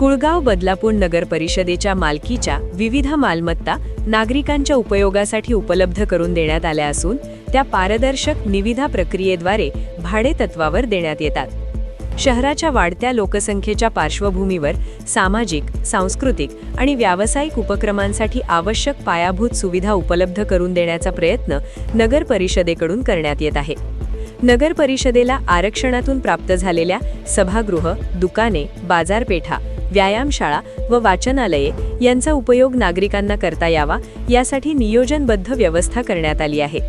कुळगाव बदलापूर नगर परिषदेच्या मालकीच्या विविध मालमत्ता नागरिकांच्या उपयोगासाठी उपलब्ध करून देण्यात आल्या असून त्या पारदर्शक निविदा प्रक्रियेद्वारे भाडे तत्वावर देण्यात येतात. शहराच्या वाढत्या लोकसंख्येच्या पार्श्वभूमीवर सामाजिक सांस्कृतिक आणि व्यावसायिक उपक्रमांसाठी आवश्यक पायाभूत सुविधा उपलब्ध करून देण्याचा प्रयत्न नगर परिषदेकडून करण्यात येत आहे. नगर परिषदेला आरक्षणातून प्राप्त झालेल्या सभागृह दुकाने बाजारपेठा व्यायामशाळा व वाचनालये यांचा उपयोग नागरिकांना करता यावा यासाठी नियोजनबद्ध व्यवस्था करण्यात आली आहे.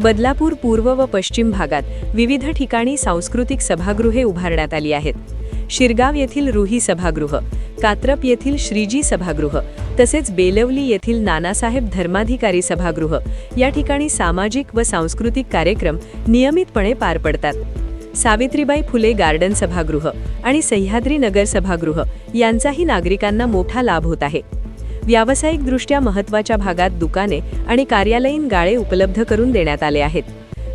बदलापूर पूर्व व पश्चिम भागात विविध ठिकाणी सांस्कृतिक सभागृहे उभारण्यात आली आहेत. शिरगाव येथील रुही सभागृह कात्रप येथील श्रीजी सभागृह तसेच बेलवली येथील नानासाहेब धर्माधिकारी सभागृह या ठिकाणी सामाजिक व सांस्कृतिक कार्यक्रम नियमितपणे पार पडतात. सावित्रीबाई फुले गार्डन सभागृह आणि सह्याद्री नगर सभागृह यांचाही नागरिकांना मोठा लाभ होत आहे. व्यावसायिकदृष्ट्या महत्त्वाच्या भागात दुकाने आणि कार्यालयीन गाळे उपलब्ध करून देण्यात आले आहेत.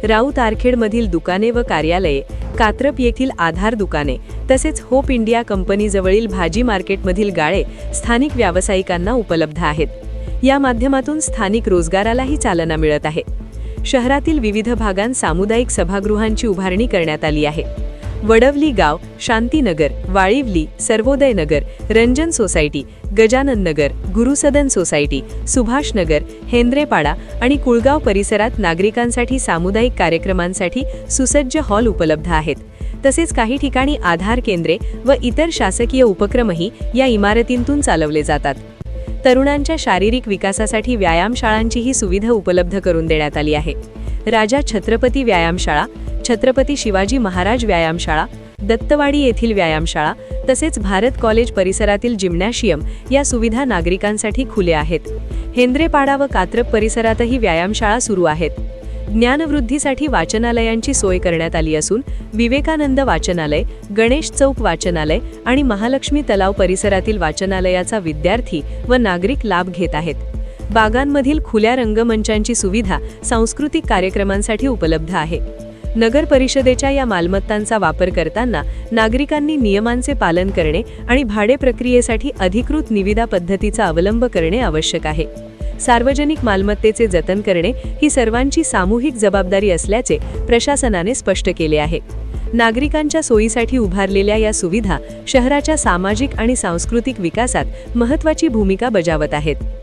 राऊत आरखेडमधील दुकाने व कार्यालये कात्रप येथील आधार दुकाने तसेच होप इंडिया कंपनीजवळील भाजी मार्केटमधील गाळे स्थानिक व्यावसायिकांना उपलब्ध आहेत. या माध्यमातून स्थानिक रोजगारालाही चालना मिळत आहे. शहरातील विविध भागांत सामुदायिक सभागृहांची उभारणी करण्यात आली आहे. वडवली गाव शांतीनगर वाळिवली सर्वोदय नगर रंजन सोसायटी गजानन नगर गुरुसदन सोसायटी सुभाष नगर हेंद्रेपाडा आणि कुळगाव परिसरात नागरिकांसाठी सामुदायिक कार्यक्रमांसाठी सुसज्ज हॉल उपलब्ध आहेत. तसेच काही ठिकाणी आधार केंद्रे व इतर शासकीय उपक्रमही या इमारतींतून चालवले जातात. तरुणांच्या शारीरिक विकासासाठी व्यायामशाळांचीही सुविधा उपलब्ध करून देण्यात आली आहे. राजा छत्रपती व्यायामशाळा छत्रपती शिवाजी महाराज व्यायामशाळा दत्तवाडी येथील व्यायामशाळा तसेच भारत कॉलेज परिसरातील जिम्नॅशियम या सुविधा नागरिकांसाठी खुल्या आहेत. हेंद्रेपाडा व कात्रप परिसरातही व्यायामशाळा सुरू आहेत. ज्ञानवृद्धीसाठी वाचनालयांची सोय करण्यात आली असून विवेकानंद वाचनालय गणेश चौक वाचनालय आणि महालक्ष्मी तलाव परिसरातील वाचनालयाचा विद्यार्थी व नागरिक लाभ घेत आहेत. बागांमधील खुल्या रंगमंचांची सुविधा सांस्कृतिक कार्यक्रमांसाठी उपलब्ध आहे. नगर परिषदेच्या या मालमत्तांचा वापर करताना नागरिकांनी नियमांचे पालन करणे आणि भाडे प्रक्रियेसाठी अधिकृत निविदा पद्धतीचा अवलंब करणे आवश्यक आहे. सार्वजनिक मालमत्तेचे जतन करणे ही सर्वांची सामूहिक जबाबदारी असल्याचे प्रशासनाने स्पष्ट केले आहे. नागरिकांच्या सोयीसाठी उभारलेल्या या सुविधा शहराच्या सामाजिक आणि सांस्कृतिक विकासात महत्त्वाची भूमिका बजावत आहेत.